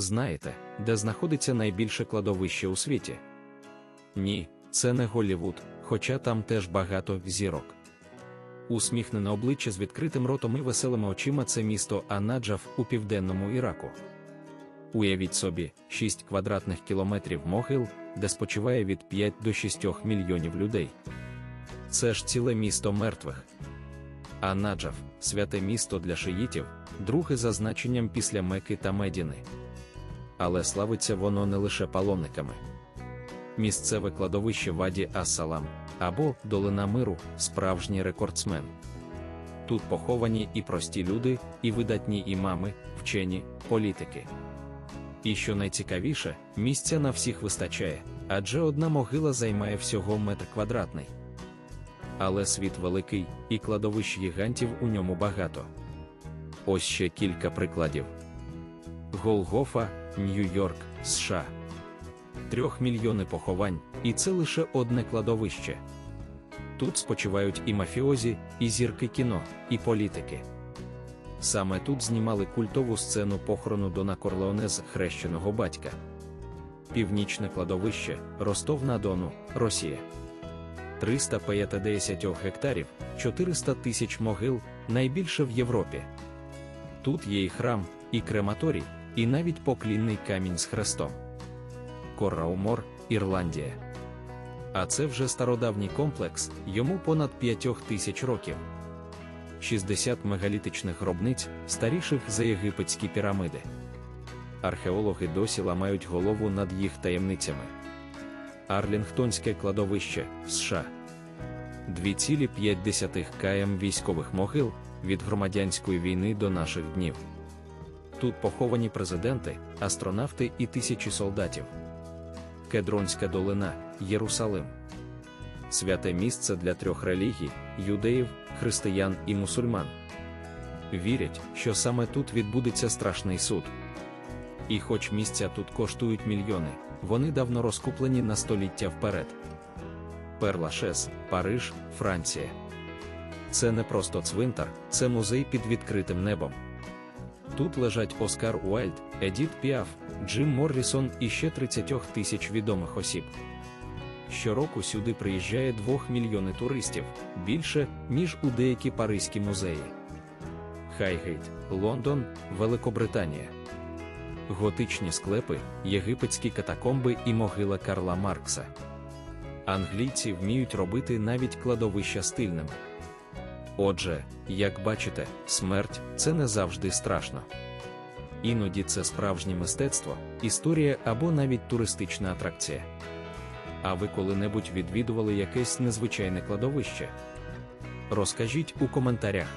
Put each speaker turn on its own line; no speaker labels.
Знаєте, де знаходиться найбільше кладовище у світі? Ні, це не Голлівуд, хоча там теж багато зірок. Усміхнене обличчя з відкритим ротом і веселими очима це місто Анаджав у південному Іраку. Уявіть собі, 6 квадратних кілометрів могил, де спочиває від 5 до 6 мільйонів людей. Це ж ціле місто мертвих. А Наджав святе місто для шиїтів, друге за значенням після Меки та Медіни. Але славиться воно не лише паломниками. Місцеве кладовище Ваді Ас-Салам або Долина Миру справжній рекордсмен. Тут поховані і прості люди, і видатні імами, вчені, політики. І що найцікавіше, місця на всіх вистачає, адже одна могила займає всього метр квадратний. Але світ великий, і кладовищ гігантів у ньому багато. Ось ще кілька прикладів: Голгофа, Нью-Йорк, США. Трьох мільйони поховань, і це лише одне кладовище. Тут спочивають і мафіозі, і зірки кіно, і політики. Саме тут знімали культову сцену похорону Дона Корлеоне з хрещеного батька. Північне кладовище, Ростов на Дону, Росія. 350 гектарів, 400 тисяч могил, найбільше в Європі. Тут є і храм, і крематорій, і навіть поклінний камінь з хрестом. Корраумор, Ірландія. А це вже стародавній комплекс, йому понад 5 тисяч років. 60 мегалітичних гробниць, старіших за єгипетські пірамиди. Археологи досі ламають голову над їх таємницями. Арлінгтонське кладовище США. 2,5 км військових могил від громадянської війни до наших днів. Тут поховані президенти, астронавти і тисячі солдатів. Кедронська долина, Єрусалим. Святе місце для трьох релігій юдеїв, християн і мусульман. Вірять, що саме тут відбудеться страшний суд. І хоч місця тут коштують мільйони, вони давно розкуплені на століття вперед. Перлашес, Париж, Франція. Це не просто цвинтар, це музей під відкритим небом. Тут лежать Оскар Уайльд, Едіт Піаф, Джим Моррісон і ще 30 тисяч відомих осіб. Щороку сюди приїжджає 2 мільйони туристів, більше, ніж у деякі паризькі музеї. Хайгейт, Лондон, Великобританія. Готичні склепи, єгипетські катакомби і могила Карла Маркса. Англійці вміють робити навіть кладовища стильними. Отже, як бачите, смерть це не завжди страшно. Іноді це справжнє мистецтво, історія або навіть туристична атракція. А ви коли-небудь відвідували якесь незвичайне кладовище? Розкажіть у коментарях.